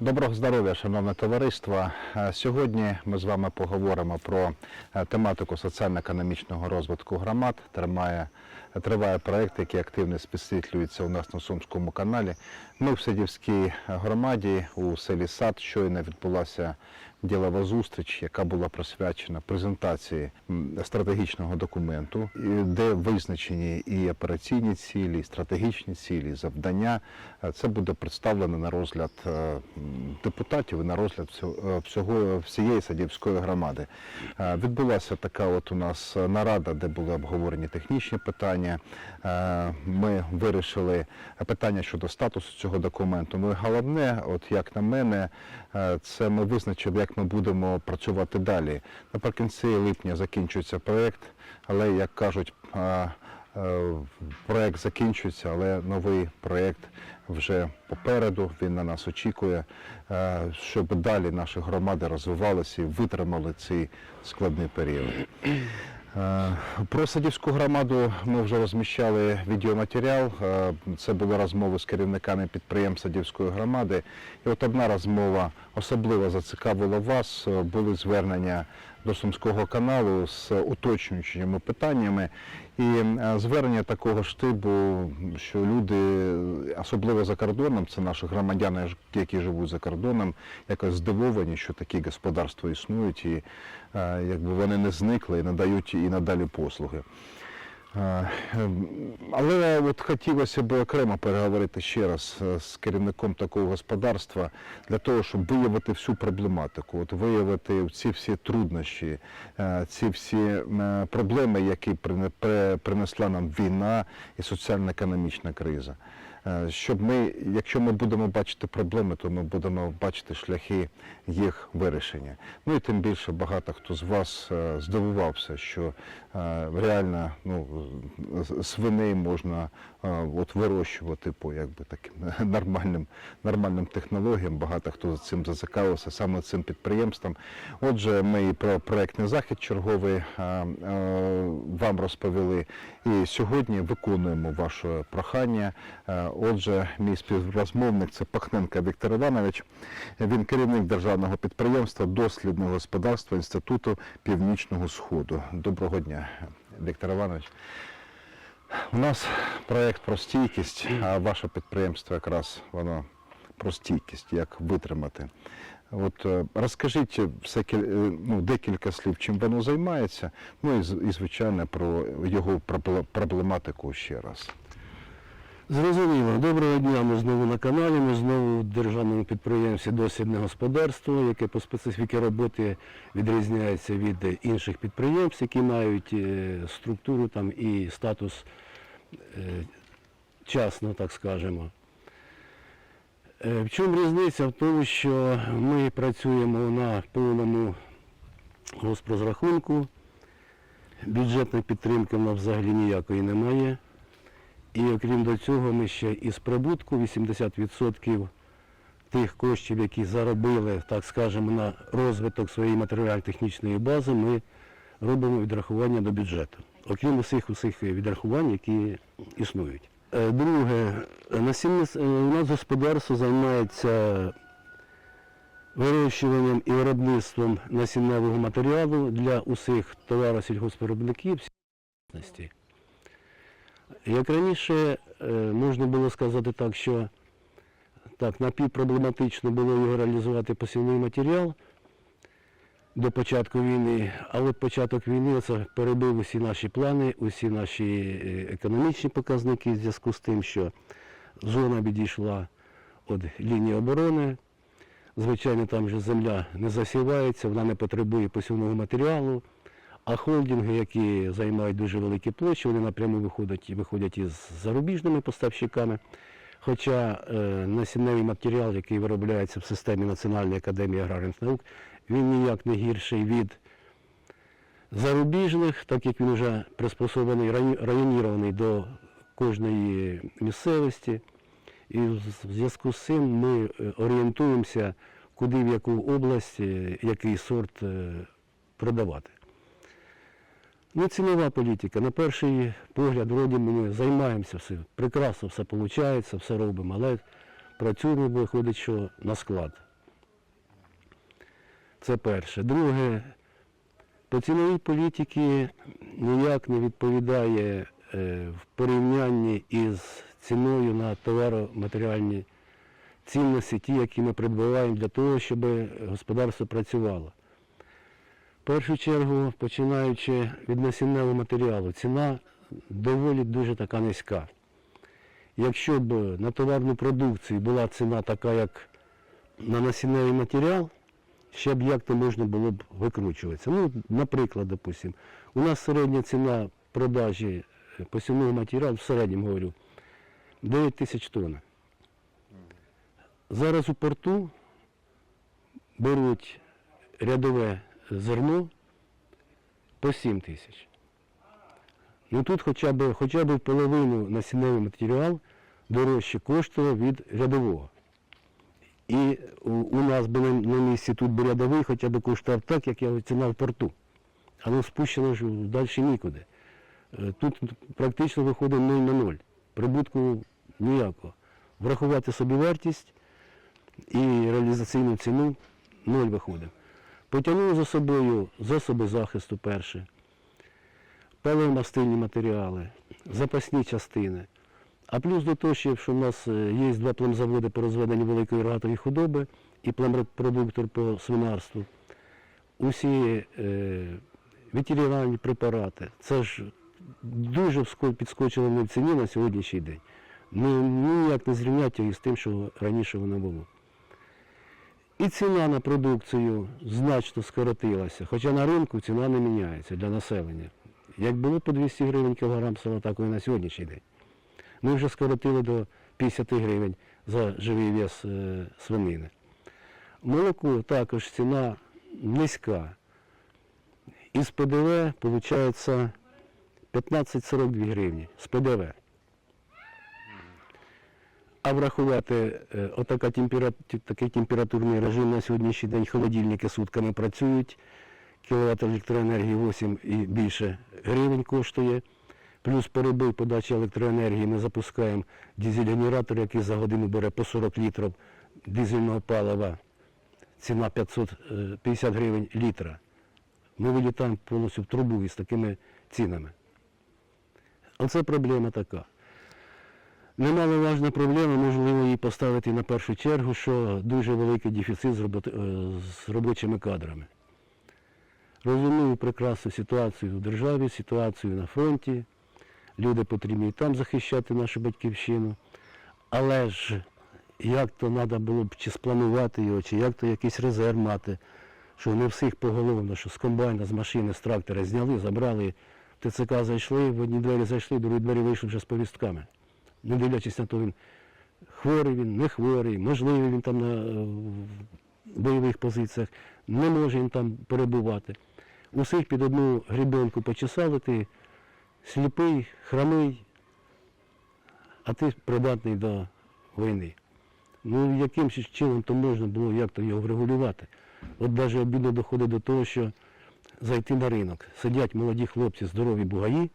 Доброго здоров'я, шановне товариство. Е, Сьогодні ми з вами поговоримо про е, тематику соціально-економічного розвитку громад. Тримає, триває проєкт, який активно підсвітлюється у нас на Сумському каналі. Ми в Садівській громаді у селі Сад щойно відбулася ділова зустріч, яка була присвячена презентації стратегічного документу, де визначені і операційні цілі, і стратегічні цілі, і завдання. Е, Це буде представлено на розгляд депутатів і на розгляд всього, е, всієї садівської громади. Е, Відбулася така от у нас нарада, де були обговорені технічні питання. Е, Ми вирішили питання щодо статусу цього документу. Ну і головне, от як на мене, це ми визначили, як ми будемо працювати далі. Наприкінці липня закінчується проєкт, але як кажуть. Е, Проект закінчується, але новий проєкт вже попереду. Він на нас очікує, е, щоб далі наші громади розвивалися і витримали цей складний період. Е, Про садівську громаду ми вже розміщали відеоматеріал. Це були розмови з керівниками підприємств садівської громади. І от одна розмова особливо зацікавила вас. Були звернення до Сумського каналу з уточнюючими питаннями. І е, звернення такого ж типу, що люди, особливо за кордоном, це наші громадяни, які живуть за кордоном, якось здивовані, що такі господарства існують, і е, якби вони не зникли і надають і надалі послуги. Е, ем, Але от хотілося б окремо переговорити ще раз е, з керівником такого господарства для того, щоб виявити всю проблематику, от виявити ці всі труднощі, е, ці всі е, проблеми, які прине- при- принесла нам війна і соціально-економічна криза. Е, Щоб ми, якщо ми будемо бачити проблеми, то ми будемо бачити шляхи їх вирішення. Ну і тим більше багато хто з вас е, здивувався, що е, реально ну, свиней можна от вирощувати по якби таким нормальним, нормальним технологіям. Багато хто за цим зацікавився, саме цим підприємством. Отже, ми і про проектний захід черговий вам розповіли. І сьогодні виконуємо ваше прохання. Отже, мій співрозмовник це Пахненко Віктор Іванович. Він керівник державного підприємства дослідного господарства Інституту Північного Сходу. Доброго дня, Віктор Іванович. У нас проєкт про стійкість, а ваше підприємство якраз воно про стійкість, як витримати. От е, розкажіть все, е, ну, декілька слів, чим воно займається, ну і, і звичайно про його проблематику ще раз. Зрозуміло. Доброго дня. Ми знову на каналі. Ми знову в державному підприємстві дослідне господарство, яке по специфіки роботи відрізняється від інших підприємств, які мають е, структуру там і статус е, частно, так скажемо. Е, В чому різниця? В тому, що ми працюємо на повному госпрозрахунку. Бюджетної підтримки в нас взагалі ніякої немає. І окрім до цього, ми ще із прибутку 80% тих коштів, які заробили, так скажемо, на розвиток своєї матеріально-технічної бази, ми робимо відрахування до бюджету. Окрім усіх усіх відрахувань, які існують. Е, Друге, насіння, е, у нас господарство займається вирощуванням і виробництвом насінневого матеріалу для усіх товаросільгоспвиробників. Як раніше е, можна було сказати так, що так, напівпроблематично було його реалізувати посівний матеріал до початку війни, але початок війни це перебив усі наші плани, усі наші е, економічні показники в зв'язку з тим, що зона відійшла від лінії оборони. Звичайно, там же земля не засівається, вона не потребує посівного матеріалу. А холдинги, які займають дуже великі площі, вони напряму виходять, виходять із зарубіжними поставщиками. Хоча е, насінневий матеріал, який виробляється в системі Національної академії аграрних наук, він ніяк не гірший від зарубіжних, так як він вже приспособлений, районірований до кожної місцевості. І в зв'язку з цим ми е, орієнтуємося, куди в яку область, е, який сорт е, продавати. Ну, цінова політика. На перший погляд, вроді ми займаємося все. Прекрасно все виходить, все робимо, але працюємо, виходить, що на склад. Це перше. Друге, по ціновій політики ніяк не відповідає е, в порівнянні із ціною на товаро-матеріальні цінності, ті, які ми придбаваємо для того, щоб господарство працювало. В першу чергу, починаючи від насінневого матеріалу, ціна доволі дуже така низька. Якщо б на товарну продукцію була ціна така, як на насінневий матеріал, ще б як то можна було б викручуватися. Ну, наприклад, допустим, у нас середня ціна продажі е, посівного матеріалу, в середньому говорю, 9 тисяч тонн. Зараз у порту беруть рядове зерно по 7 тисяч. Ну тут хоча б, хоча б половину насінневий матеріал дорожче коштує від рядового. І у, нас би на, місці тут би рядовий хоча б коштував так, як я ціна в порту. Але спущено ж далі нікуди. Е, Тут практично виходить 0 на 0. Прибутку ніякого. Врахувати собівартість і реалізаційну ціну 0 виходить. Потягнули за собою засоби захисту перше, паливомастильні матеріали, запасні частини. А плюс до того, що в нас е, є два племзаводи по розведенню великої рогатої худоби і племрепродуктор по свинарству. Усі е, ветеринарні препарати. Це ж дуже підскочило в ціні на сьогоднішній день. Ну, ніяк не зрівняти її з тим, що раніше воно було. І ціна на продукцію значно скоротилася, хоча на ринку ціна не міняється для населення. Як було по 200 гривень кілограм сала, так і на сьогоднішній день. Ми вже скоротили до 50 гривень за живий вес е, свинини. Молоко також ціна низька. Із ПДВ виходить 15-42 гривні з ПДВ. А врахувати е, отака темпера- такий температурний режим на сьогоднішній день холодильники сутками працюють, кіловат електроенергії 8 і більше гривень коштує. Плюс перебив подачі електроенергії ми запускаємо дизель-генератор, який за годину бере по 40 літрів дизельного палива. Ціна 550 гривень літра. Ми вилітаємо повністю в трубу із такими цінами. Оце проблема така. Немаловажна проблема, можливо, її поставити на першу чергу, що дуже великий дефіцит е, з робочими кадрами. Розумію прекрасну ситуацію в державі, ситуацію на фронті. Люди потрібні там захищати нашу батьківщину. Але ж як то треба було б чи спланувати його, чи як то якийсь резерв мати, що не всіх поголовно, що з комбайна, з машини, з трактора зняли, забрали, в ТЦК зайшли, в одні двері зайшли, в другі двері вийшли вже з повістками. Не дивлячись на то, він хворий він, не хворий, можливий він там на е, бойових позиціях, не може він там перебувати. Усіх під одну грібенку почесали, ти сліпий, хромий, а ти придатний до війни. Ну, яким чином то можна було як то його врегулювати? От навіть обідно доходить до того, що зайти на ринок. Сидять молоді хлопці, здорові бугаї,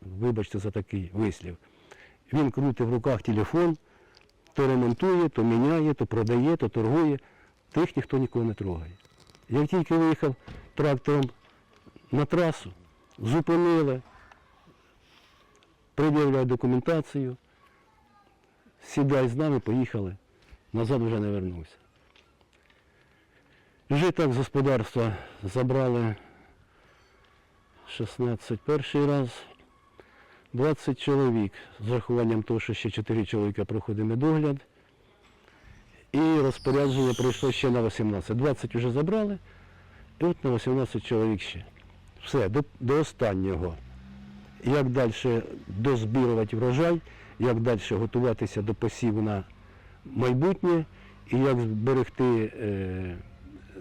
вибачте за такий вислів. Він крутить в руках телефон, то ремонтує, то міняє, то продає, то торгує. Тих ніхто нікого не трогає. Як тільки виїхав трактором на трасу, зупинили, пред'являють документацію, сідай з нами, поїхали, назад вже не вернувся. Вже так з господарства забрали 16 перший раз, 20 чоловік, з рахуванням того, що ще 4 чоловіка проходить медогляд. І розпорядження прийшло ще на 18. 20 вже забрали, і от на 18 чоловік ще. Все, до, до останнього. Як далі дозбірувати врожай, як далі готуватися до посіву на майбутнє, і як зберегти е,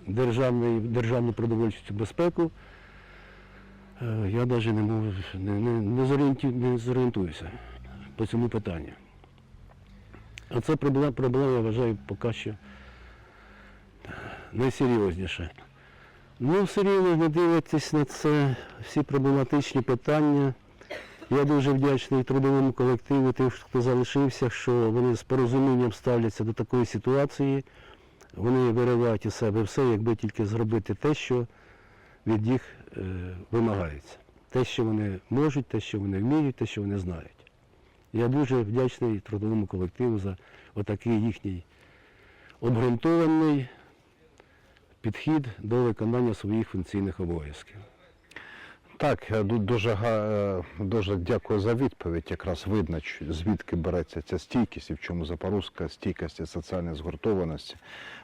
державний, державну продовольчу безпеку, я навіть не, можу, не, не, зорієнту, не зорієнтуюся по цьому питанню. А це проблема, проблема, я вважаю, поки що найсерйозніша. Ну, все рівно не дивитесь на це всі проблематичні питання. Я дуже вдячний трудовому колективу, тим, хто залишився, що вони з порозумінням ставляться до такої ситуації. вони виривають із себе все, якби тільки зробити те, що від їх е, вимагається. Те, що вони можуть, те, що вони вміють, те, що вони знають. Я дуже вдячний трудовому колективу за отакий їхній обґрунтований підхід до виконання своїх функційних обов'язків. Так, я дуже, е, дуже дякую за відповідь. Якраз видно, звідки береться ця стійкість і в чому запорозька стійкість і соціальна згуртованості.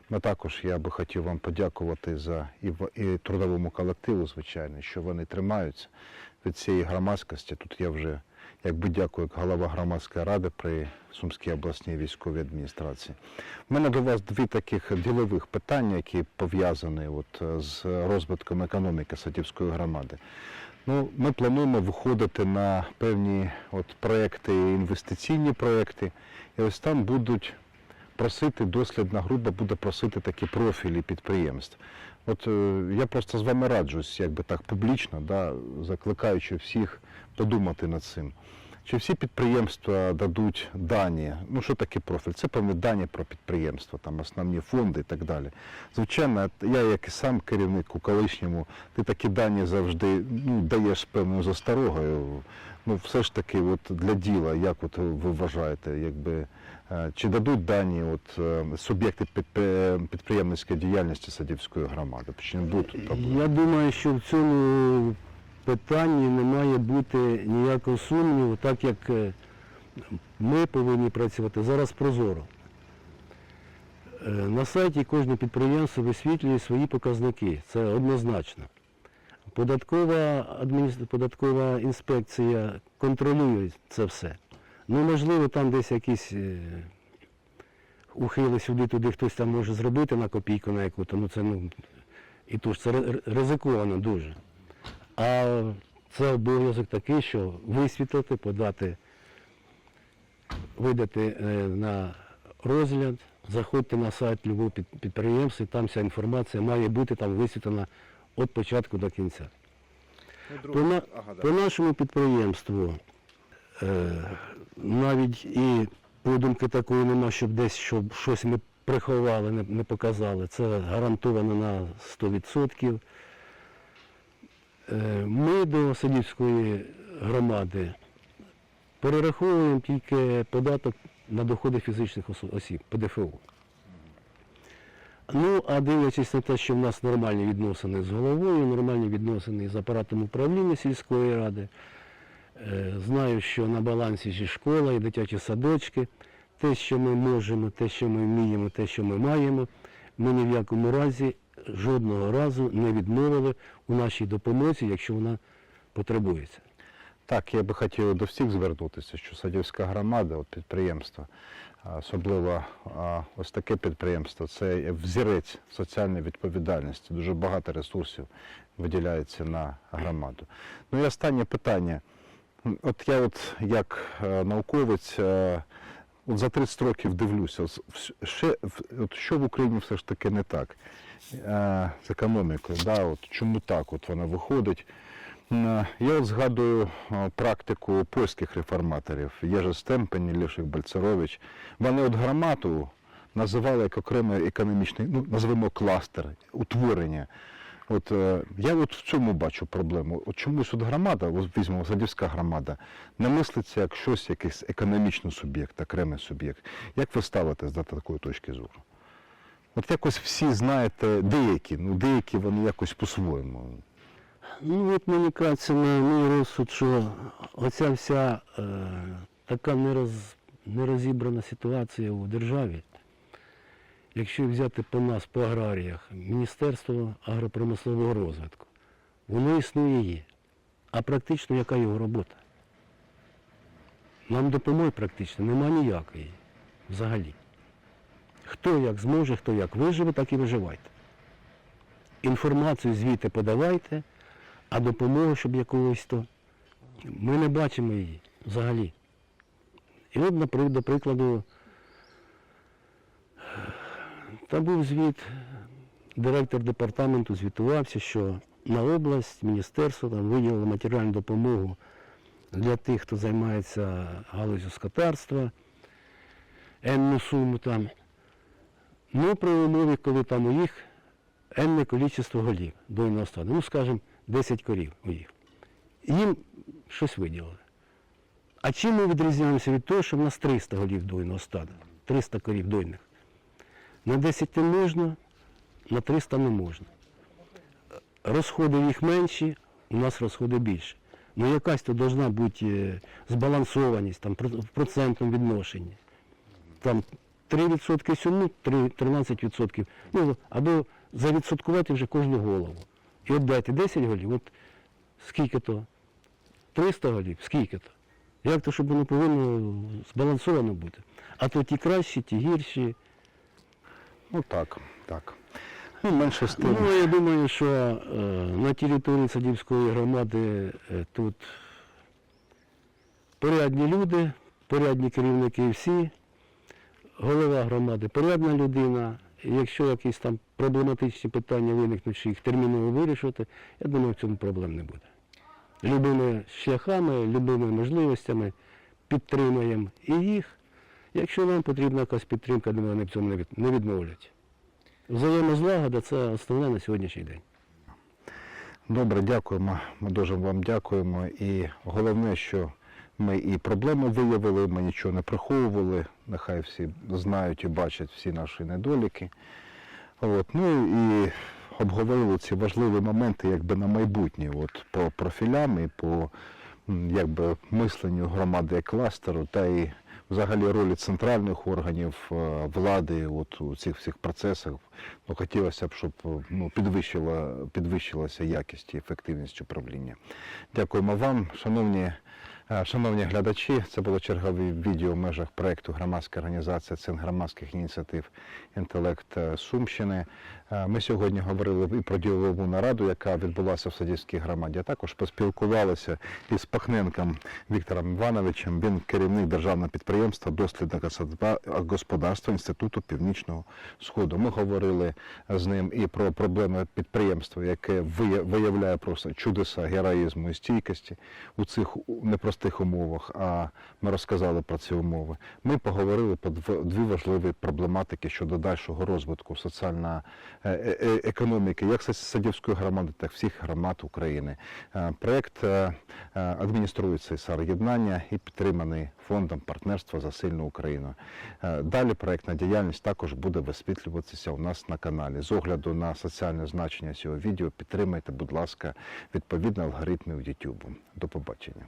Ми також я би хотів вам подякувати за і, і трудовому колективу, звичайно, що вони тримаються від цієї громадськості. Тут я вже якби дякую як голова громадської ради при Сумській обласній військовій адміністрації. У мене до вас дві таких ділових питання, які пов'язані от, з розвитком економіки Садівської громади. Ну, ми плануємо виходити на певні от проекти, інвестиційні проекти, і ось там будуть просити, дослідна група буде просити такі профілі підприємств. От е, я просто з вами раджусь, якби так публічно, да, закликаючи всіх подумати над цим. Чи всі підприємства дадуть дані? Ну що таке профіль? Це певні дані про підприємства, там основні фонди і так далі. Звичайно, я як і сам керівник у колишньому, ти такі дані завжди ну, даєш з певною засторогою. Ну, все ж таки, от для діла, як от ви вважаєте, якби чи дадуть дані от е, суб'єкти підприємницької діяльності Садівської громади? Чи не будуть тут проблем? Я думаю, що в цьому питанні не має бути ніякого сумніву, так як е, ми повинні працювати зараз прозоро. Е, На сайті кожне підприємство висвітлює свої показники, це однозначно. Податкова, адміністр... податкова інспекція контролює це все. Ну, можливо, там десь якісь е, ухили сюди-туди хтось там може зробити на копійку на яку-то, ну це ну, і то ж це ризиковано дуже. А це обов'язок такий, що висвітлити, подати, видати е, на розгляд, заходьте на сайт любого підприємства, і там вся інформація має бути там висвітлена від початку до кінця. По, на, по нашому підприємству е, навіть і подумки такої нема, щоб десь щоб щось ми приховали, не, не показали. Це гарантовано на 100%. Е, ми до Садівської громади перераховуємо тільки податок на доходи фізичних осіб, ПДФО. Ну, а дивлячись на те, що в нас нормальні відносини з головою, нормальні відносини з апаратом управління сільської ради, знаю, що на балансі ж школа, і дитячі садочки, те, що ми можемо, те, що ми вміємо, те, що ми маємо, ми ні в якому разі жодного разу не відмовили у нашій допомозі, якщо вона потребується. Так, я би хотів до всіх звернутися, що Садівська громада, от підприємство, особливо ось таке підприємство, це взірець соціальної відповідальності. Дуже багато ресурсів виділяється на громаду. Ну і останнє питання. От я, от як е, науковець, е, от за 30 років дивлюся, ще, от що в Україні все ж таки не так е, з економікою. Да? От чому так от вона виходить? Я от згадую практику польських реформаторів Єжи Стемпень, Лешик Бальцерович. Вони от громаду називали як окремий економічний, ну, називаємо кластер, утворення. От е, я от в цьому бачу проблему. От чомусь от громада, от візьмемо Садівська громада, не мислиться як щось, якийсь економічний суб'єкт, окремий суб'єкт. Як ви ставитесь до такої точки зору? От якось всі знаєте, деякі, ну деякі вони якось по-своєму. Ну, от мені кажеться на мій розсуд, що оця вся е, така нероз, нерозібрана ситуація у державі, якщо взяти по нас, по аграріях, Міністерство агропромислового розвитку, воно існує є. А практично яка його робота? Нам допомоги практично нема ніякої взагалі. Хто як зможе, хто як виживе, так і виживайте. Інформацію звідти подавайте, а допомогу, щоб якогось то, ми не бачимо її взагалі. І от, до прикладу, там був звіт, директор департаменту звітувався, що на область, міністерство там виділило матеріальну допомогу для тих, хто займається галузю скотарства, енну суму там. Ну, при умові, коли там у їх енне кількість голів дойного стаду. Ну, скажімо, 10 корів у їх. Їм щось виділили. А чим ми відрізняємося від того, що в нас 300 голів дойного стада, 300 корів дойних. На 10 не можна, на 300 не можна. Розходи їх менші, у нас розходи більше. Ну якась то повинна бути е, збалансованість там, в процентному відношенні. Там 3% сюди, 3 13%. Ну, або завідсоткувати вже кожну голову. І от дайте 10 голів, от скільки то? 300 голів, скільки то? Як то, щоб воно повинно збалансовано бути? А то ті кращі, ті гірші. Ну так, так. Ну, менше з тим. Ну, я думаю, що е, на території Садівської громади е, тут порядні люди, порядні керівники всі, голова громади порядна людина. І якщо якісь там проблематичні питання виникнуть, що їх терміново вирішувати, я думаю, в цьому проблем не буде. Любими шляхами, любими можливостями підтримаємо і їх. Якщо нам потрібна якась підтримка, думаю, вони в цьому не від- відмовлять. Взаємозлагода це основне на сьогоднішній день. Добре, дякуємо. Ми дуже вам дякуємо. І головне, що ми і проблеми виявили, ми нічого не приховували. Нехай всі знають і бачать всі наші недоліки. От. Ну і обговорили ці важливі моменти якби на майбутнє, от, по профілям і по якби, мисленню громади як кластеру, та і взагалі ролі центральних органів е, влади от, у цих всіх процесах. Ну, хотілося б, щоб ну, підвищила, підвищилася якість і ефективність управління. Дякуємо вам, шановні. Шановні глядачі, це було чергове відео в межах проєкту громадська організація Центр громадських ініціатив Інтелект Сумщини. Ми сьогодні говорили і про ділову нараду, яка відбулася в Садівській громаді, а також поспілкувалися із Пахненком Віктором Івановичем. Він керівник державного підприємства дослідника господарства Інституту Північного Сходу. Ми говорили з ним і про проблеми підприємства, яке виявляє просто чудеса героїзму і стійкості у цих у- непростих умовах. А ми розказали про ці умови. Ми поговорили про дв- дві важливі проблематики щодо дальшого розвитку соціальної е, е, економіки, як Садівської громади, так і всіх громад України. Е, Проєкт е, е, адмініструється САР єднання і підтриманий фондом партнерства за сильну Україну. Е, Далі проєктна діяльність також буде висвітлюватися у нас на каналі. З огляду на соціальне значення цього відео підтримайте, будь ласка, відповідно алгоритмів YouTube. До побачення.